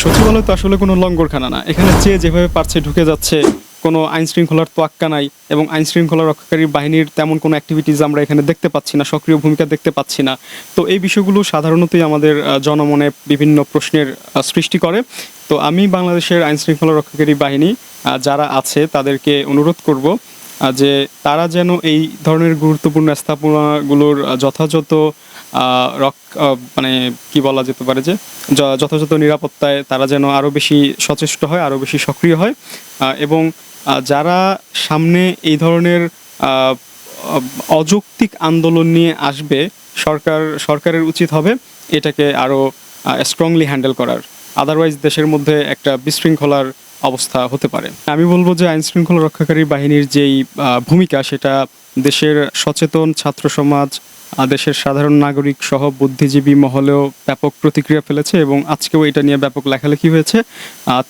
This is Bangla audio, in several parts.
সচিবালয় তো আসলে কোনো লঙ্গরখানা না। এখানে যে যেভাবে পারছে ঢুকে যাচ্ছে, কোনো আইন শৃঙ্খলার তোয়াক্কা নাই এবং আইন শৃঙ্খলা রক্ষাকারী বাহিনীর তেমন কোনো অ্যাক্টিভিটিস আমরা এখানে দেখতে পাচ্ছি না, সক্রিয় ভূমিকা দেখতে পাচ্ছি না। তো এই বিষয়গুলো সাধারণতই আমাদের জনমনে বিভিন্ন প্রশ্নের সৃষ্টি করে। তো আমি বাংলাদেশের আইন শৃঙ্খলা রক্ষাকারী বাহিনী যারা আছে তাদেরকে অনুরোধ করব যে তারা যেন এই ধরনের গুরুত্বপূর্ণ স্থাপনাগুলোর যথাযথ রক- মানে কি বলা যেতে পারে যে যথাযথ নিরাপত্তায় তারা যেন আরও বেশি সচেষ্ট হয় আরও বেশি সক্রিয় হয়। এবং যারা সামনে এই ধরনের অযৌক্তিক আন্দোলন নিয়ে আসবে, সরকার, সরকারের উচিত হবে এটাকে আরও স্ট্রংলি হ্যান্ডেল করার। আদারওয়াইজ দেশের মধ্যে একটা বিশৃঙ্খলার অবস্থা হতে পারে। আমি বলব যে আইন শৃঙ্খলা রক্ষাকারী বাহিনীর যেই ভূমিকা সেটা দেশের সচেতন ছাত্র সমাজ দেশের সাধারণ নাগরিক সহ বুদ্ধিজীবী মহলেও ব্যাপক প্রতিক্রিয়া ফেলেছে এবং আজকেও এটা নিয়ে ব্যাপক লেখালেখি হয়েছে।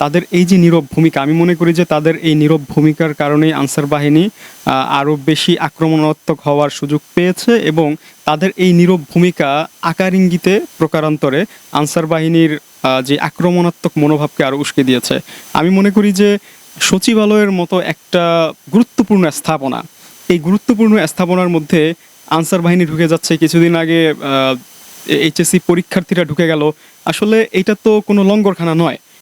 তাদের এই যে নীরব ভূমিকা, আমি মনে করি যে তাদের এই নীরব ভূমিকার কারণেই আনসার বাহিনী আরও বেশি আক্রমণাত্মক হওয়ার সুযোগ পেয়েছে এবং তাদের এই নীরব ভূমিকা আকার ইঙ্গিতে প্রকারান্তরে আনসার বাহিনীর যে আক্রমণাত্মক মনোভাবকে আরও উস্কে দিয়েছে। আমি মনে করি যে সচিবালয়ের মতো একটা গুরুত্বপূর্ণ স্থাপনা, এই গুরুত্বপূর্ণ স্থাপনার মধ্যে আনসার বাহিনী ঢুকে যাচ্ছে। কিছুদিন আগে এইচএসসি পরীক্ষার্থীরা ঢুকে গেল। আসলে এটা তো কোনো লঙ্গরখানা নয়।